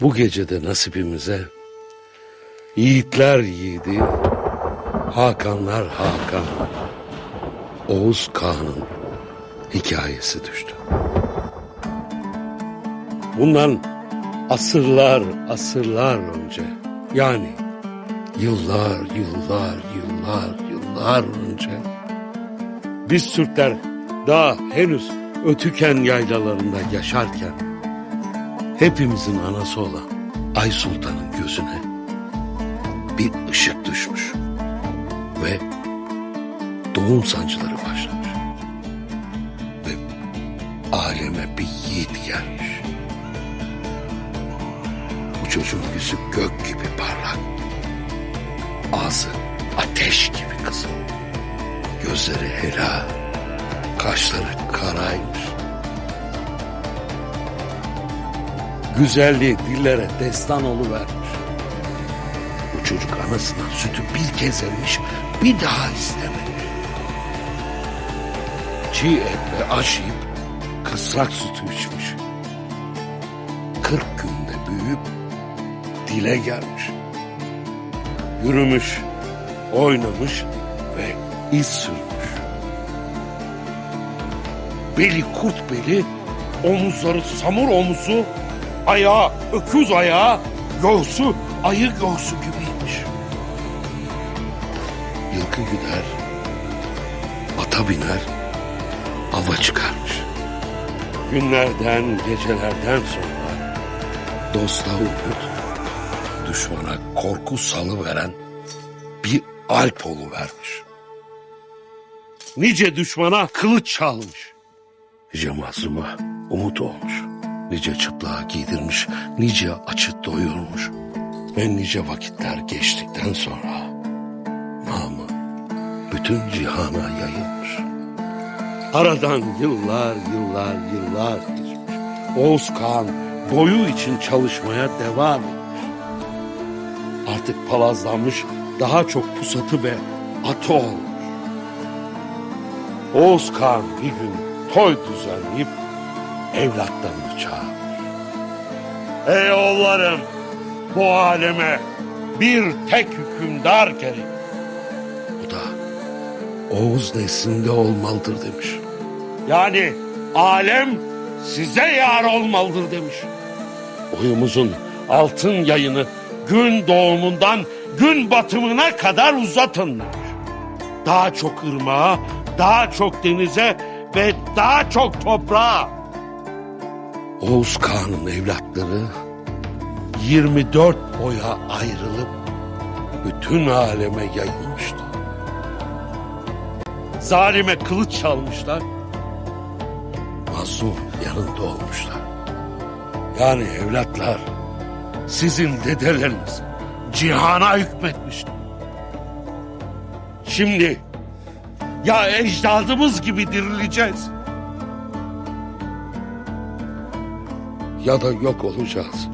Bu gecede nasibimize yiğitler yiğidi, Hakanlar Hakan, Oğuz Kağan'ın hikayesi düştü. Bundan asırlar asırlar önce yani yıllar yıllar yıllar yıllar önce biz Türkler daha henüz Ötüken yaylalarında yaşarken hepimizin anası olan Ay Sultan'ın gözüne bir ışık düşmüş ve doğum sancıları başlamış ve aleme bir yiğit gelmiş. Bu çocuğun yüzü gök gibi parlak, ağzı ateş gibi kızıl, gözleri helal, kaşları karaymış. Güzelliği dillere destan oluvermiş. Bu çocuk anasından sütü bir kez emmiş, bir daha istememiş. Çiğ etle aş yiyip kısrak sütü içmiş. Kırk günde büyüyüp dile gelmiş. Yürümüş, oynamış ve iz sürmüş. Beli kurt beli, omuzları samur omuzu, ayağı öküz ayağı, göğsü ayı göğsü gibiymiş. Yılkı güder, ata biner, ava çıkarmış. Günlerden, gecelerden sonra dosta umut, düşmana korku salıveren bir alp vermiş. Nice düşmana kılıç çalmış. Nice mazluma umut olmuş. Nice çıplığa giydirmiş, nice açı doyurmuş. Ve nice vakitler geçtikten sonra namı bütün cihana yayılmış. Aradan yıllar, yıllar, yıllar geçmiş. Oğuz Kağan boyu için çalışmaya devam etmiş. Artık palazlanmış, daha çok pusatı ve atı olmuş. Oğuz Kağan bir gün toy düzenleyip evlatlarını çağırmış. Ey oğullarım, bu aleme bir tek hükümdar gerek. Bu da Oğuz neslinde olmalıdır demiş. Yani alem size yar olmalıdır demiş. Oyumuzun altın yayını gün doğumundan gün batımına kadar uzatın demiş. Daha çok ırmağa, daha çok denize ve daha çok toprağa. Oğuz Kağan'ın evlatları 24 boya ayrılıp bütün aleme yayılmıştı. Zalime kılıç çalmışlar. Mazlum yanında olmuşlar. Yani evlatlar sizin dedeleriniz cihana hükmetmişti. Şimdi ya ecdadımız gibi dirileceğiz ya da yok olacağız.